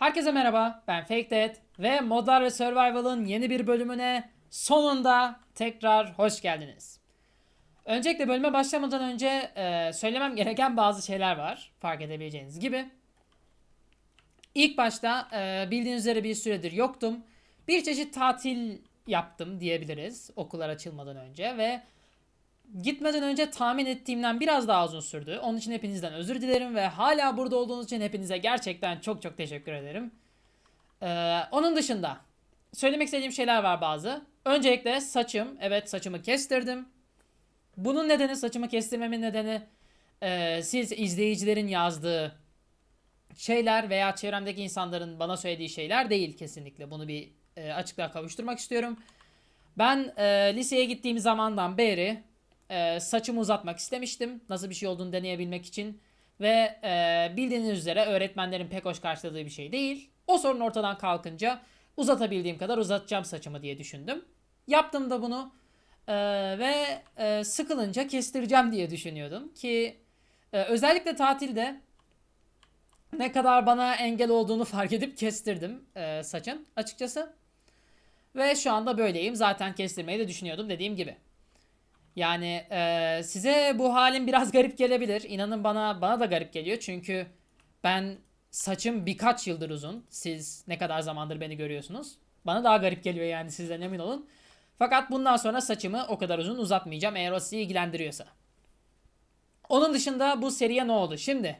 Herkese merhaba, ben Fake Dead ve Modlar ve Survival'ın yeni bir bölümüne sonunda tekrar hoş geldiniz. Öncelikle bölüme başlamadan önce e, söylemem gereken bazı şeyler var, fark edebileceğiniz gibi. İlk başta e, bildiğiniz üzere bir süredir yoktum. Bir çeşit tatil yaptım diyebiliriz okullar açılmadan önce ve gitmeden önce tahmin ettiğimden biraz daha uzun sürdü. Onun için hepinizden özür dilerim ve hala burada olduğunuz için hepinize gerçekten çok çok teşekkür ederim. Ee, onun dışında söylemek istediğim şeyler var bazı. Öncelikle saçım. Evet saçımı kestirdim. Bunun nedeni saçımı kestirmemin nedeni e, siz izleyicilerin yazdığı şeyler veya çevremdeki insanların bana söylediği şeyler değil kesinlikle. Bunu bir e, açıklığa kavuşturmak istiyorum. Ben e, liseye gittiğim zamandan beri e, saçımı uzatmak istemiştim. Nasıl bir şey olduğunu deneyebilmek için. Ve e, bildiğiniz üzere öğretmenlerin pek hoş karşıladığı bir şey değil. O sorun ortadan kalkınca uzatabildiğim kadar uzatacağım saçımı diye düşündüm. Yaptım da bunu. E, ve e, sıkılınca kestireceğim diye düşünüyordum. Ki e, özellikle tatilde ne kadar bana engel olduğunu fark edip kestirdim e, saçın açıkçası. Ve şu anda böyleyim. Zaten kestirmeyi de düşünüyordum dediğim gibi. Yani e, size bu halim biraz garip gelebilir. İnanın bana bana da garip geliyor. Çünkü ben saçım birkaç yıldır uzun. Siz ne kadar zamandır beni görüyorsunuz. Bana daha garip geliyor yani sizden emin olun. Fakat bundan sonra saçımı o kadar uzun uzatmayacağım eğer o sizi ilgilendiriyorsa. Onun dışında bu seriye ne oldu? Şimdi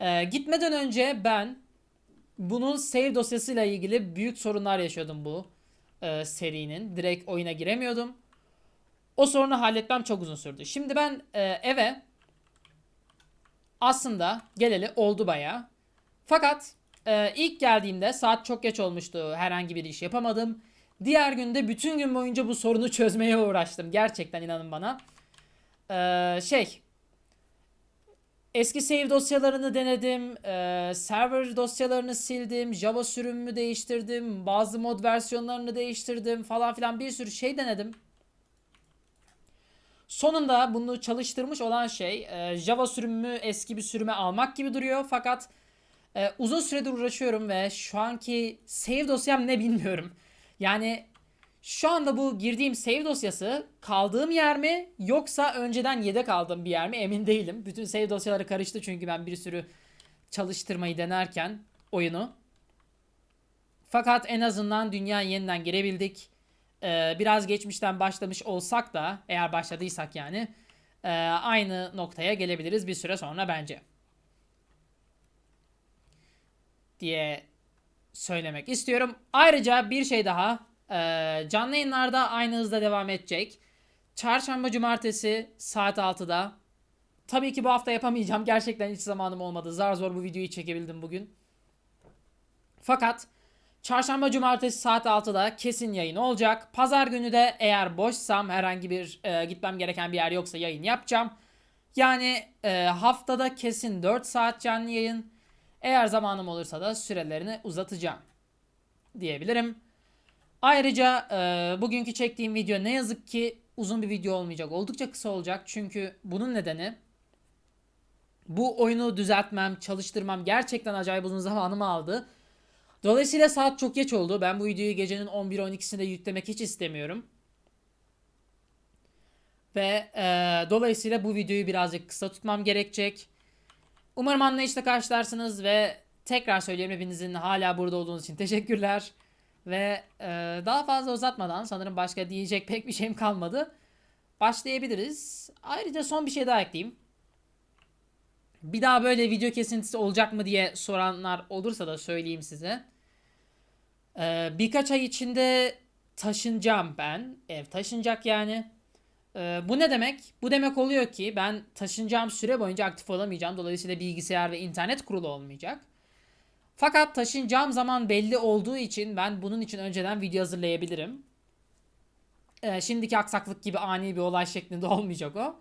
e, gitmeden önce ben bunun save dosyasıyla ilgili büyük sorunlar yaşıyordum bu e, serinin. Direkt oyuna giremiyordum. O sorunu halletmem çok uzun sürdü. Şimdi ben e, eve aslında geleli oldu baya. Fakat e, ilk geldiğimde saat çok geç olmuştu. Herhangi bir iş yapamadım. Diğer günde bütün gün boyunca bu sorunu çözmeye uğraştım. Gerçekten inanın bana. E, şey Eski save dosyalarını denedim. Ee, server dosyalarını sildim. Java sürümümü değiştirdim. Bazı mod versiyonlarını değiştirdim falan filan bir sürü şey denedim. Sonunda bunu çalıştırmış olan şey e, Java sürümümü eski bir sürüme almak gibi duruyor. Fakat e, uzun süredir uğraşıyorum ve şu anki save dosyam ne bilmiyorum. Yani şu anda bu girdiğim save dosyası kaldığım yer mi yoksa önceden yedek aldığım bir yer mi emin değilim. Bütün save dosyaları karıştı çünkü ben bir sürü çalıştırmayı denerken oyunu. Fakat en azından dünyaya yeniden girebildik. Ee, biraz geçmişten başlamış olsak da eğer başladıysak yani e, aynı noktaya gelebiliriz bir süre sonra bence. Diye söylemek istiyorum. Ayrıca bir şey daha ee, canlı yayınlarda aynı hızda devam edecek. Çarşamba cumartesi saat 6'da. Tabii ki bu hafta yapamayacağım. Gerçekten hiç zamanım olmadı. Zar zor bu videoyu çekebildim bugün. Fakat çarşamba cumartesi saat 6'da kesin yayın olacak. Pazar günü de eğer boşsam herhangi bir e, gitmem gereken bir yer yoksa yayın yapacağım. Yani e, haftada kesin 4 saat canlı yayın. Eğer zamanım olursa da sürelerini uzatacağım diyebilirim. Ayrıca e, bugünkü çektiğim video ne yazık ki uzun bir video olmayacak. Oldukça kısa olacak. Çünkü bunun nedeni bu oyunu düzeltmem, çalıştırmam gerçekten acayip uzun zamanımı aldı. Dolayısıyla saat çok geç oldu. Ben bu videoyu gecenin 11-12'sinde yüklemek hiç istemiyorum. Ve e, dolayısıyla bu videoyu birazcık kısa tutmam gerekecek. Umarım anlayışla karşılarsınız ve tekrar söyleyeyim hepinizin hala burada olduğunuz için teşekkürler. Ve e, daha fazla uzatmadan sanırım başka diyecek pek bir şeyim kalmadı. Başlayabiliriz. Ayrıca son bir şey daha ekleyeyim. Bir daha böyle video kesintisi olacak mı diye soranlar olursa da söyleyeyim size. Ee, birkaç ay içinde taşınacağım ben. Ev taşınacak yani. Ee, bu ne demek? Bu demek oluyor ki ben taşınacağım süre boyunca aktif olamayacağım. Dolayısıyla bilgisayar ve internet kurulu olmayacak. Fakat taşınacağım zaman belli olduğu için ben bunun için önceden video hazırlayabilirim. Ee, şimdiki aksaklık gibi ani bir olay şeklinde olmayacak o.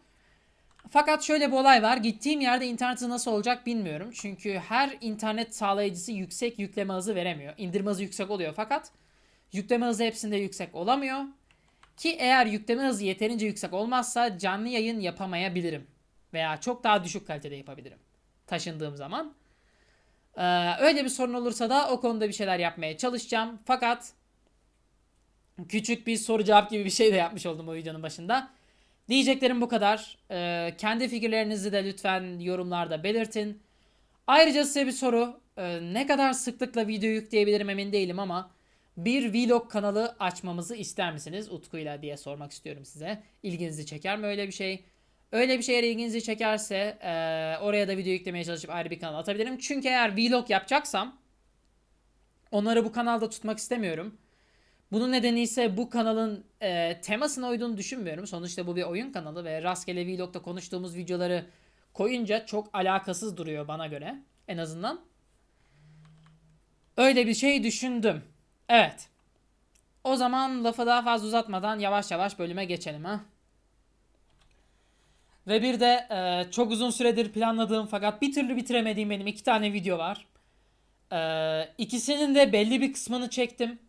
Fakat şöyle bir olay var. Gittiğim yerde interneti nasıl olacak bilmiyorum. Çünkü her internet sağlayıcısı yüksek yükleme hızı veremiyor. İndirme hızı yüksek oluyor fakat yükleme hızı hepsinde yüksek olamıyor. Ki eğer yükleme hızı yeterince yüksek olmazsa canlı yayın yapamayabilirim. Veya çok daha düşük kalitede yapabilirim. Taşındığım zaman. Ee, öyle bir sorun olursa da o konuda bir şeyler yapmaya çalışacağım. Fakat küçük bir soru cevap gibi bir şey de yapmış oldum o videonun başında. Diyeceklerim bu kadar. Ee, kendi fikirlerinizi de lütfen yorumlarda belirtin. Ayrıca size bir soru. Ee, ne kadar sıklıkla video yükleyebilirim emin değilim ama bir vlog kanalı açmamızı ister misiniz Utku'yla diye sormak istiyorum size. İlginizi çeker mi öyle bir şey? Öyle bir şey eğer ilginizi çekerse e, oraya da video yüklemeye çalışıp ayrı bir kanal atabilirim. Çünkü eğer vlog yapacaksam onları bu kanalda tutmak istemiyorum. Bunun nedeni ise bu kanalın e, temasına uyduğunu düşünmüyorum. Sonuçta bu bir oyun kanalı ve rastgele vlogda konuştuğumuz videoları koyunca çok alakasız duruyor bana göre. En azından. Öyle bir şey düşündüm. Evet. O zaman lafı daha fazla uzatmadan yavaş yavaş bölüme geçelim ha. Ve bir de e, çok uzun süredir planladığım fakat bir türlü bitiremediğim benim iki tane video var. E, ikisinin de belli bir kısmını çektim.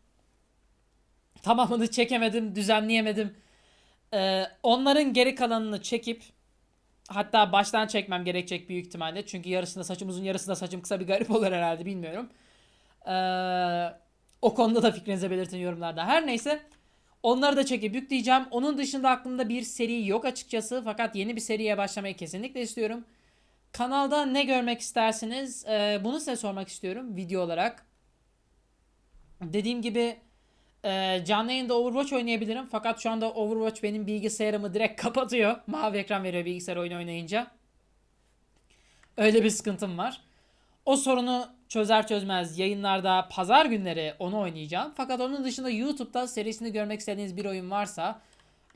Tamamını çekemedim, düzenleyemedim. E, onların geri kalanını çekip hatta baştan çekmem gerekecek büyük ihtimalle. Çünkü yarısında saçım uzun, yarısında saçım kısa bir garip olur herhalde bilmiyorum. Eee o konuda da fikrinizi belirtin yorumlarda. Her neyse onları da çekip yükleyeceğim. Onun dışında aklımda bir seri yok açıkçası. Fakat yeni bir seriye başlamayı kesinlikle istiyorum. Kanalda ne görmek istersiniz? Ee, bunu size sormak istiyorum video olarak. Dediğim gibi e, canlı yayında Overwatch oynayabilirim. Fakat şu anda Overwatch benim bilgisayarımı direkt kapatıyor. Mavi ekran veriyor bilgisayar oyunu oynayınca. Öyle bir sıkıntım var. O sorunu çözer çözmez yayınlarda pazar günleri onu oynayacağım. Fakat onun dışında YouTube'da serisini görmek istediğiniz bir oyun varsa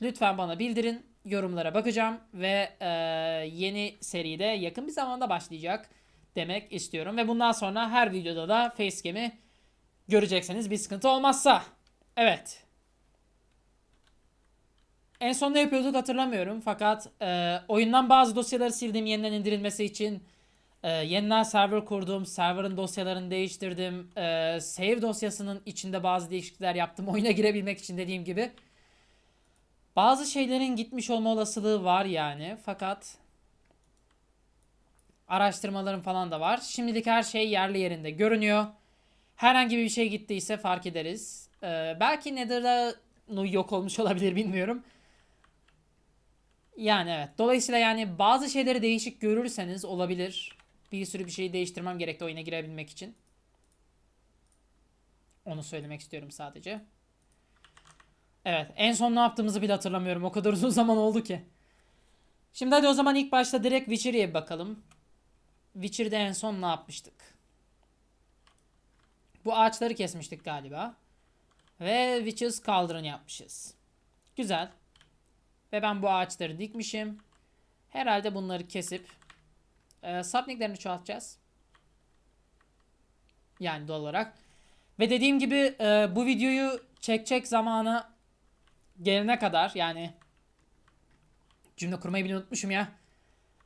lütfen bana bildirin. Yorumlara bakacağım ve e, yeni seride yakın bir zamanda başlayacak demek istiyorum. Ve bundan sonra her videoda da facecam'i görecekseniz bir sıkıntı olmazsa. Evet. En son ne yapıyorduk hatırlamıyorum. Fakat e, oyundan bazı dosyaları sildim yeniden indirilmesi için. E, yeniden server kurdum. Server'ın dosyalarını değiştirdim. E, save dosyasının içinde bazı değişiklikler yaptım. Oyuna girebilmek için dediğim gibi. Bazı şeylerin gitmiş olma olasılığı var yani. Fakat araştırmalarım falan da var. Şimdilik her şey yerli yerinde görünüyor. Herhangi bir şey gittiyse fark ederiz. Ee, belki Nether'da yok olmuş olabilir bilmiyorum. Yani evet. Dolayısıyla yani bazı şeyleri değişik görürseniz olabilir. Bir sürü bir şeyi değiştirmem gerekti oyuna girebilmek için. Onu söylemek istiyorum sadece. Evet. En son ne yaptığımızı bile hatırlamıyorum. O kadar uzun zaman oldu ki. Şimdi hadi o zaman ilk başta direkt Witcher'e bakalım. Witcher'de en son ne yapmıştık? Bu ağaçları kesmiştik galiba. Ve Witches Cauldron yapmışız. Güzel. Ve ben bu ağaçları dikmişim. Herhalde bunları kesip e, sapniklerini çoğaltacağız. Yani doğal olarak. Ve dediğim gibi e, bu videoyu çekecek zamanı gelene kadar yani cümle kurmayı bile unutmuşum ya.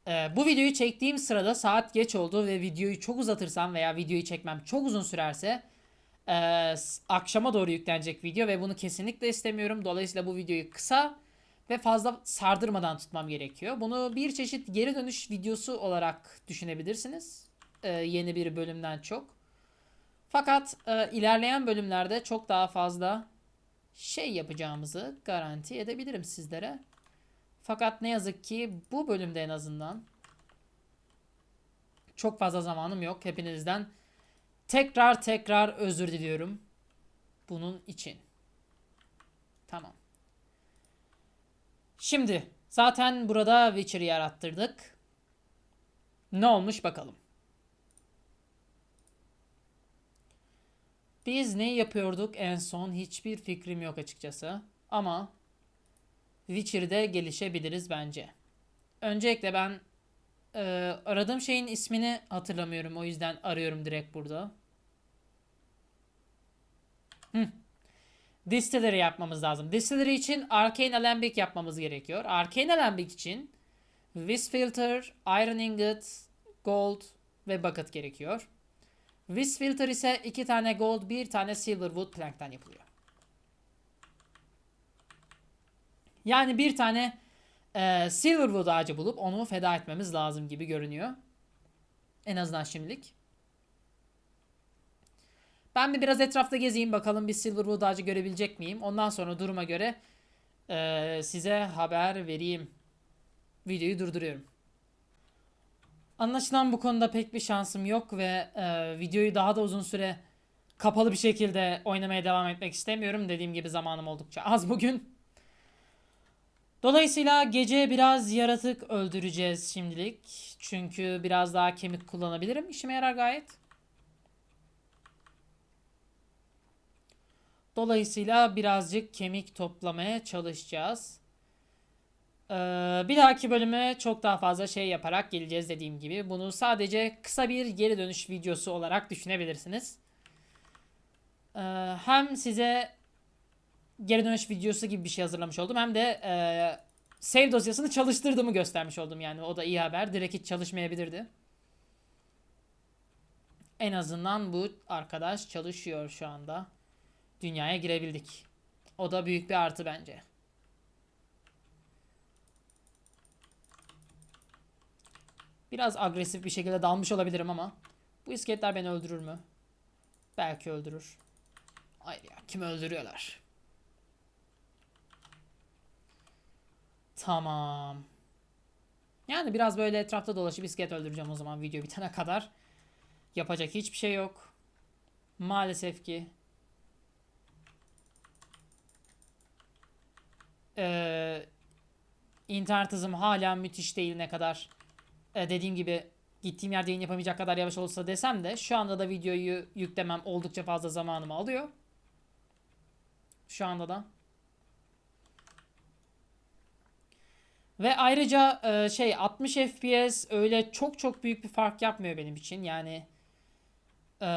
E, bu videoyu çektiğim sırada saat geç oldu ve videoyu çok uzatırsam veya videoyu çekmem çok uzun sürerse e, akşama doğru yüklenecek video ve bunu kesinlikle istemiyorum. Dolayısıyla bu videoyu kısa ve fazla sardırmadan tutmam gerekiyor. Bunu bir çeşit geri dönüş videosu olarak düşünebilirsiniz. E, yeni bir bölümden çok. Fakat e, ilerleyen bölümlerde çok daha fazla şey yapacağımızı garanti edebilirim sizlere. Fakat ne yazık ki bu bölümde en azından çok fazla zamanım yok. Hepinizden tekrar tekrar özür diliyorum bunun için. Tamam. Şimdi zaten burada Witcher'ı yarattırdık. Ne olmuş bakalım. Biz ne yapıyorduk en son hiçbir fikrim yok açıkçası. Ama Witcher'de gelişebiliriz bence. Öncelikle ben e, aradığım şeyin ismini hatırlamıyorum. O yüzden arıyorum direkt burada. Hı. Distillery yapmamız lazım. Distillery için Arcane Alembic yapmamız gerekiyor. Arcane Alembic için Vis Filter, Iron Ingot, Gold ve Bucket gerekiyor. Vis Filter ise iki tane Gold, bir tane Silver Wood Plank'tan yapılıyor. Yani bir tane e, Silverwood ağacı bulup onu feda etmemiz lazım gibi görünüyor. En azından şimdilik. Ben bir biraz etrafta gezeyim bakalım bir Silverwood ağacı görebilecek miyim? Ondan sonra duruma göre eee, size haber vereyim. Videoyu durduruyorum. Anlaşılan bu konuda pek bir şansım yok ve eee, videoyu daha da uzun süre kapalı bir şekilde oynamaya devam etmek istemiyorum. Dediğim gibi zamanım oldukça az bugün. Dolayısıyla gece biraz yaratık öldüreceğiz şimdilik. Çünkü biraz daha kemik kullanabilirim. İşime yarar gayet. Dolayısıyla birazcık kemik toplamaya çalışacağız. Ee, bir dahaki bölüme çok daha fazla şey yaparak geleceğiz dediğim gibi. Bunu sadece kısa bir geri dönüş videosu olarak düşünebilirsiniz. Ee, hem size geri dönüş videosu gibi bir şey hazırlamış oldum. Hem de e, save dosyasını çalıştırdığımı göstermiş oldum yani. O da iyi haber. Direkt hiç çalışmayabilirdi. En azından bu arkadaş çalışıyor şu anda. Dünyaya girebildik. O da büyük bir artı bence. Biraz agresif bir şekilde dalmış olabilirim ama bu iskeletler beni öldürür mü? Belki öldürür. Hayır ya kimi öldürüyorlar? Tamam. Yani biraz böyle etrafta dolaşıp iskelet öldüreceğim o zaman video bitene kadar. Yapacak hiçbir şey yok. Maalesef ki. Ee, internet hızım hala müthiş değil ne kadar e, dediğim gibi gittiğim yerde yayın yapamayacak kadar yavaş olsa desem de şu anda da videoyu yüklemem oldukça fazla zamanımı alıyor. Şu anda da. Ve ayrıca e, şey 60 FPS öyle çok çok büyük bir fark yapmıyor benim için. Yani e,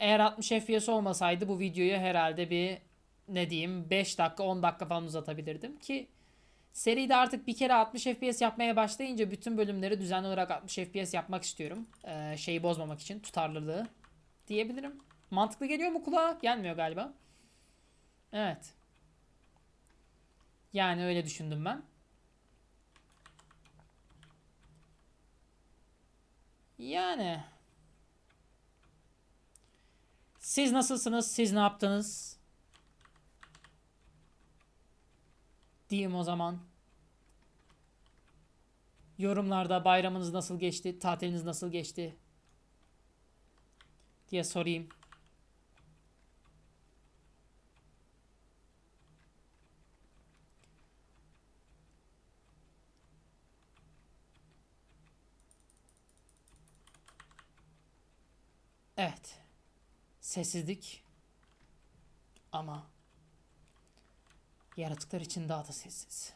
eğer 60 FPS olmasaydı bu videoyu herhalde bir ne diyeyim 5 dakika 10 dakika falan uzatabilirdim ki seride artık bir kere 60 FPS yapmaya başlayınca bütün bölümleri düzenli olarak 60 FPS yapmak istiyorum. E, şeyi bozmamak için tutarlılığı diyebilirim. Mantıklı geliyor mu kulağa? Gelmiyor galiba. Evet. Yani öyle düşündüm ben. Yani. Siz nasılsınız? Siz ne yaptınız? Diyeyim o zaman. Yorumlarda bayramınız nasıl geçti? Tatiliniz nasıl geçti? Diye sorayım. Evet. Sessizlik. Ama yaratıklar için daha da sessiz.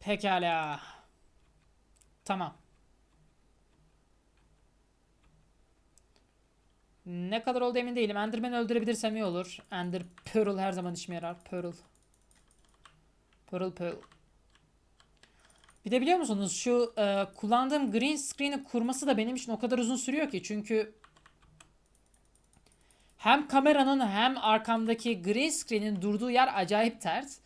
Pekala. Tamam. Ne kadar oldu emin değilim. Enderman'i öldürebilirsem iyi olur. Ender Pearl her zaman işime yarar. Pearl. Pearl Pearl. Bir de biliyor musunuz şu e, kullandığım green screen'i kurması da benim için o kadar uzun sürüyor ki. Çünkü hem kameranın hem arkamdaki green screen'in durduğu yer acayip ters.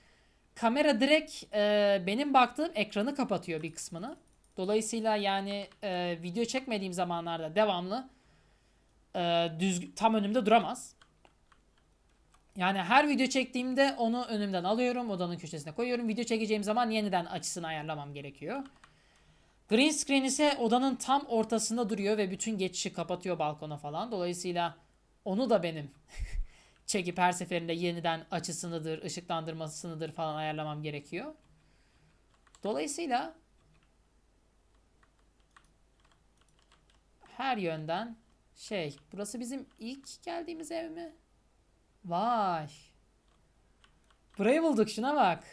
Kamera direkt e, benim baktığım ekranı kapatıyor bir kısmını. Dolayısıyla yani e, video çekmediğim zamanlarda devamlı e, düz tam önümde duramaz. Yani her video çektiğimde onu önümden alıyorum, odanın köşesine koyuyorum. Video çekeceğim zaman yeniden açısını ayarlamam gerekiyor. Green screen ise odanın tam ortasında duruyor ve bütün geçişi kapatıyor balkona falan. Dolayısıyla onu da benim çekip her seferinde yeniden açısınıdır, ışıklandırmasınıdır falan ayarlamam gerekiyor. Dolayısıyla her yönden şey, burası bizim ilk geldiğimiz ev mi? Vay. Burayı bulduk şuna bak.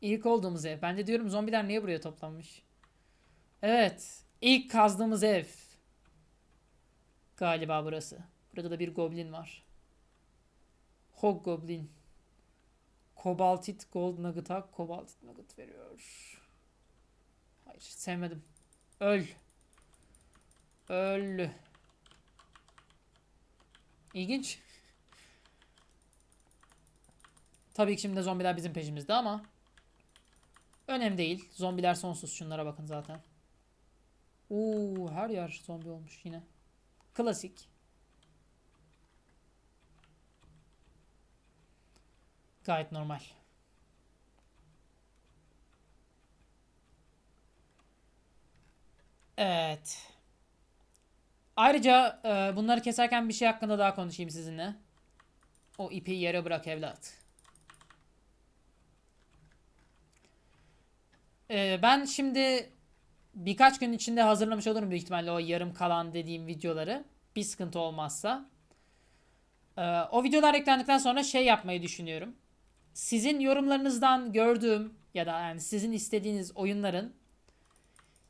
İlk olduğumuz ev. Ben de diyorum zombiler niye buraya toplanmış? Evet. ilk kazdığımız ev. Galiba burası. Burada da bir goblin var. Hobgoblin. Kobaltit Gold Nugget'a Kobaltit Nugget veriyor. Hayır sevmedim. Öl. Öl. İlginç. Tabii ki şimdi zombiler bizim peşimizde ama önemli değil. Zombiler sonsuz. Şunlara bakın zaten. Oo, her yer zombi olmuş yine. Klasik. Gayet normal. Evet. Ayrıca e, bunları keserken bir şey hakkında daha konuşayım sizinle. O ipi yere bırak evlat. E, ben şimdi birkaç gün içinde hazırlamış olurum büyük ihtimalle o yarım kalan dediğim videoları. Bir sıkıntı olmazsa. E, o videolar eklendikten sonra şey yapmayı düşünüyorum. Sizin yorumlarınızdan gördüğüm ya da yani sizin istediğiniz oyunların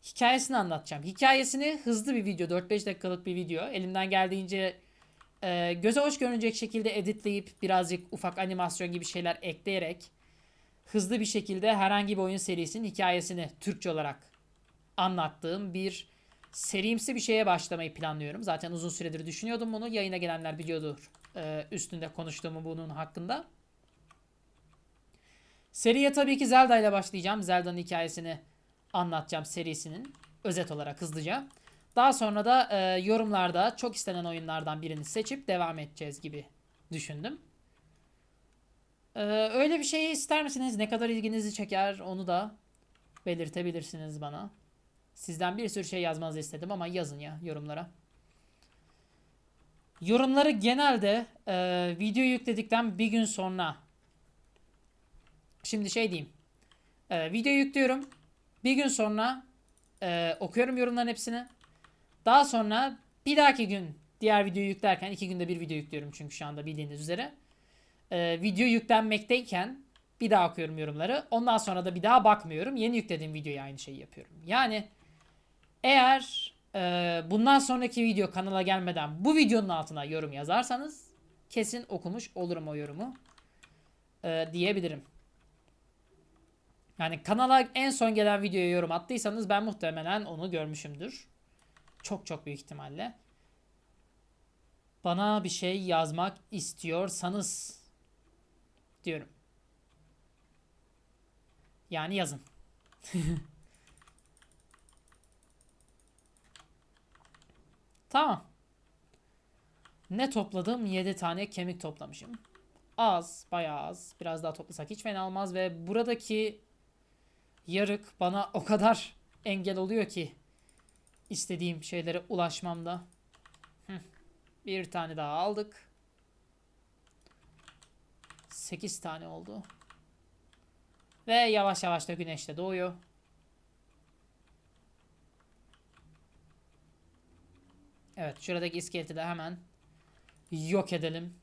hikayesini anlatacağım. Hikayesini hızlı bir video, 4-5 dakikalık bir video. Elimden geldiğince e, göze hoş görünecek şekilde editleyip birazcık ufak animasyon gibi şeyler ekleyerek hızlı bir şekilde herhangi bir oyun serisinin hikayesini Türkçe olarak anlattığım bir serimsi bir şeye başlamayı planlıyorum. Zaten uzun süredir düşünüyordum bunu. Yayına gelenler biliyordur e, üstünde konuştuğumu bunun hakkında. Seriye tabii ki Zelda ile başlayacağım. Zelda'nın hikayesini anlatacağım serisinin özet olarak hızlıca. Daha sonra da e, yorumlarda çok istenen oyunlardan birini seçip devam edeceğiz gibi düşündüm. E, öyle bir şey ister misiniz? Ne kadar ilginizi çeker onu da belirtebilirsiniz bana. Sizden bir sürü şey yazmanızı istedim ama yazın ya yorumlara. Yorumları genelde e, video yükledikten bir gün sonra Şimdi şey diyeyim. E, video yüklüyorum. Bir gün sonra e, okuyorum yorumların hepsini. Daha sonra bir dahaki gün diğer videoyu yüklerken iki günde bir video yüklüyorum çünkü şu anda bildiğiniz üzere. E, video yüklenmekteyken bir daha okuyorum yorumları. Ondan sonra da bir daha bakmıyorum. Yeni yüklediğim videoya aynı şeyi yapıyorum. Yani eğer e, bundan sonraki video kanala gelmeden bu videonun altına yorum yazarsanız kesin okumuş olurum o yorumu e, diyebilirim. Yani kanala en son gelen videoya yorum attıysanız ben muhtemelen onu görmüşümdür. Çok çok büyük ihtimalle. Bana bir şey yazmak istiyorsanız diyorum. Yani yazın. tamam. Ne topladım? 7 tane kemik toplamışım. Az, bayağı az. Biraz daha toplasak hiç fena olmaz ve buradaki yarık bana o kadar engel oluyor ki istediğim şeylere ulaşmamda. Bir tane daha aldık. 8 tane oldu. Ve yavaş yavaş da güneş de doğuyor. Evet şuradaki iskeleti de hemen yok edelim.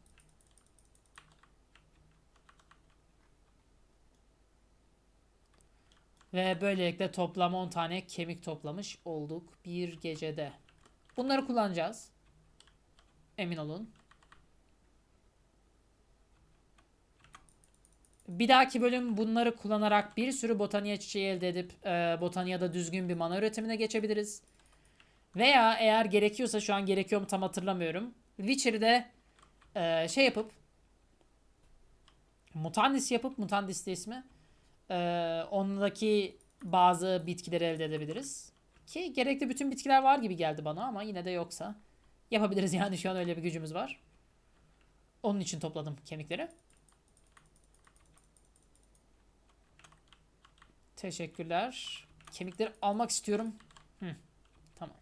Ve böylelikle toplam 10 tane kemik toplamış olduk bir gecede. Bunları kullanacağız. Emin olun. Bir dahaki bölüm bunları kullanarak bir sürü botaniye çiçeği elde edip e, botaniyada düzgün bir mana üretimine geçebiliriz. Veya eğer gerekiyorsa şu an gerekiyor mu tam hatırlamıyorum. Witcher'de e, şey yapıp Mutandis yapıp Mutandis de ismi ee, ondaki bazı bitkileri elde edebiliriz. Ki gerekli bütün bitkiler var gibi geldi bana ama yine de yoksa yapabiliriz yani şu an öyle bir gücümüz var. Onun için topladım kemikleri. Teşekkürler. Kemikleri almak istiyorum. Hı, tamam.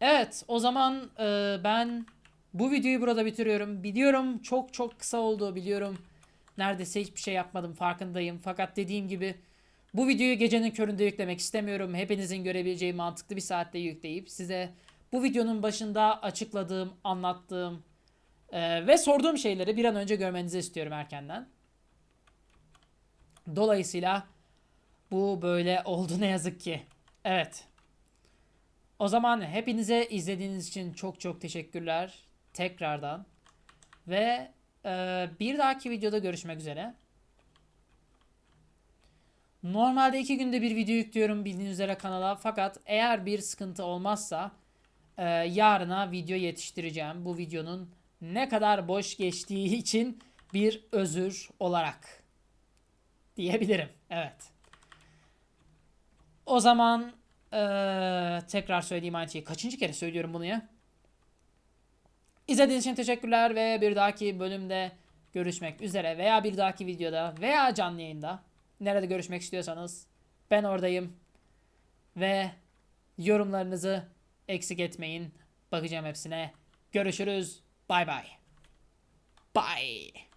Evet o zaman e, ben bu videoyu burada bitiriyorum. Biliyorum çok çok kısa oldu biliyorum. Neredeyse hiçbir şey yapmadım farkındayım. Fakat dediğim gibi bu videoyu gecenin köründe yüklemek istemiyorum. Hepinizin görebileceği mantıklı bir saatte yükleyip size bu videonun başında açıkladığım, anlattığım e, ve sorduğum şeyleri bir an önce görmenizi istiyorum erkenden. Dolayısıyla bu böyle oldu ne yazık ki. Evet. O zaman hepinize izlediğiniz için çok çok teşekkürler. Tekrardan. Ve ee, bir dahaki videoda görüşmek üzere. Normalde iki günde bir video yüklüyorum bildiğiniz üzere kanala. Fakat eğer bir sıkıntı olmazsa e, yarına video yetiştireceğim. Bu videonun ne kadar boş geçtiği için bir özür olarak diyebilirim. Evet. O zaman eee, tekrar söyleyeyim aynı şeyi. Kaçıncı kere söylüyorum bunu ya? İzlediğiniz için teşekkürler ve bir dahaki bölümde görüşmek üzere veya bir dahaki videoda veya canlı yayında nerede görüşmek istiyorsanız ben oradayım ve yorumlarınızı eksik etmeyin. Bakacağım hepsine. Görüşürüz. Bay bay. Bye.